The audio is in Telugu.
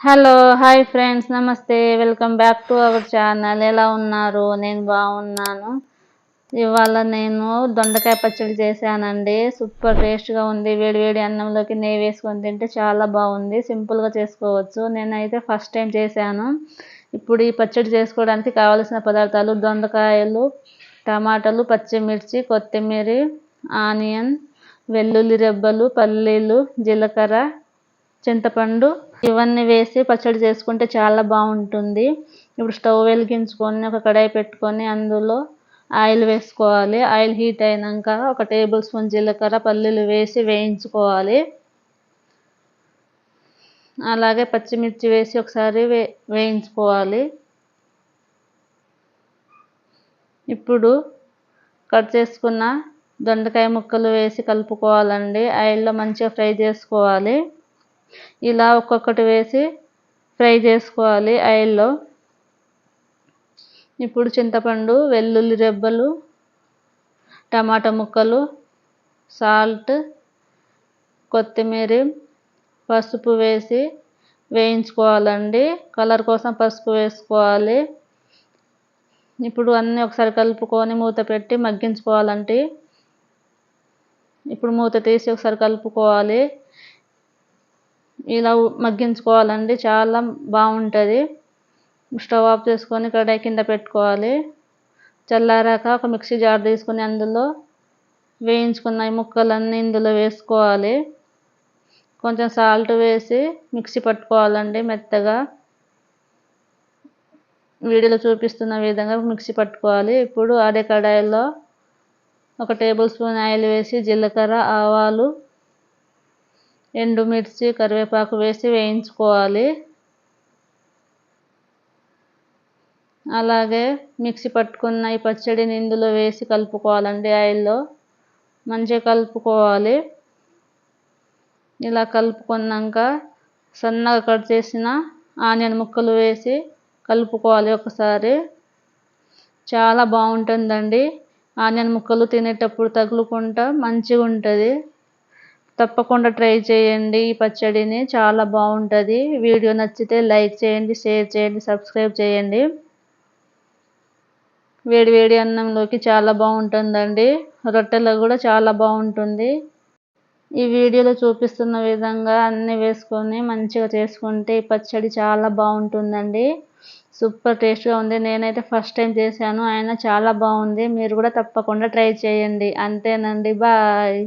Hello hi friends namaste welcome back to our channel ఎలా ఉన్నారు? నేను బాగున్నాను. ఇవాళ నేను దొండకాయ పచ్చడి చేశానండి. సూపర్ టేస్ట్గా ఉంది. వేడివేడి అన్నంలోకి నెయ్యి వేసుకొని తింటే చాలా బాగుంది. సింపుల్గా చేసుకోవచ్చు. నేనైతే ఫస్ట్ టైం చేశాను. ఇప్పుడు ఈ పచ్చడి చేసుకోవడానికి కావలసిన పదార్థాలు దొండకాయలు టమాటాలు పచ్చిమిర్చి కొత్తిమీర ఆనియన్ వెల్లుల్లి రెబ్బలు పల్లీలు జీలకర్ర చింతపండు ఇవన్నీ వేసి పచ్చడి చేసుకుంటే చాలా బాగుంటుంది. ఇప్పుడు స్టవ్ వెలిగించుకొని ఒక కడాయి పెట్టుకొని అందులో ఆయిల్ వేసుకోవాలి. ఆయిల్ హీట్ అయినాక ఒక టేబుల్ స్పూన్ జీలకర్ర పల్లీలు వేసి వేయించుకోవాలి. అలాగే పచ్చిమిర్చి వేసి ఒకసారి వే వేయించుకోవాలి. ఇప్పుడు కట్ చేసుకున్న దొండకాయ ముక్కలు వేసి కలుపుకోవాలండి. ఆయిల్లో మంచిగా ఫ్రై చేసుకోవాలి. ఇలా ఒక్కొక్కటి వేసి ఫ్రై చేసుకోవాలి ఆయిల్లో. ఇప్పుడు చింతపండు వెల్లుల్లి రెబ్బలు టమాటా ముక్కలు సాల్ట్ కొత్తిమీర పసుపు వేసి వేయించుకోవాలండి. కలర్ కోసం పసుపు వేసుకోవాలి. ఇప్పుడు అన్నీ ఒకసారి కలుపుకొని మూత పెట్టి మగ్గించుకోవాలంటే ఇప్పుడు మూత తీసి ఒకసారి కలుపుకోవాలి. ఇలా మగ్గించుకోవాలండి. చాలా బాగుంటుంది. స్టవ్ ఆఫ్ చేసుకొని కడాయి కింద పెట్టుకోవాలి. చల్లారాక ఒక మిక్సీ జార్ తీసుకొని అందులో వేయించుకున్న ముక్కలన్నీ ఇందులో వేసుకోవాలి. కొంచెం సాల్ట్ వేసి మిక్సీ పట్టుకోవాలండి మెత్తగా. వీడియోలో చూపిస్తున్న విధంగా మిక్సీ పట్టుకోవాలి. ఇప్పుడు అదే కడాయిలో ఒక టేబుల్ స్పూన్ ఆయిల్ వేసి జీలకర్ర ఆవాలు ఎండుమిర్చి కరివేపాకు వేసి వేయించుకోవాలి. అలాగే మిక్సీ పట్టుకున్న ఈ పచ్చడిని ఇందులో వేసి కలుపుకోవాలండి ఆయిల్లో. మంచిగా కలుపుకోవాలి. ఇలా కలుపుకున్నాక సన్నగా కట్ చేసిన ఆనియన్ ముక్కలు వేసి కలుపుకోవాలి ఒకసారి. చాలా బాగుంటుందండి. ఆనియన్ ముక్కలు తినేటప్పుడు తగులుకుంటా మంచిగా ఉంటుంది తప్పకుండా ట్రై చేయండి. ఈ పచ్చడిని చాలా బాగుంటుంది. వీడియో నచ్చితే లైక్ చేయండి షేర్ చేయండి సబ్స్క్రైబ్ చేయండి. వేడి వేడి అన్నంలోకి చాలా బాగుంటుందండి. రొట్టెలో కూడా చాలా బాగుంటుంది. ఈ వీడియోలో చూపిస్తున్న విధంగా అన్నీ వేసుకొని మంచిగా చేసుకుంటే ఈ పచ్చడి చాలా బాగుంటుందండి. సూపర్ టేస్ట్గా ఉంది. నేనైతే ఫస్ట్ టైం చేశాను. అయినా చాలా బాగుంది. మీరు కూడా తప్పకుండా ట్రై చేయండి. అంతేనండి. బాయ్.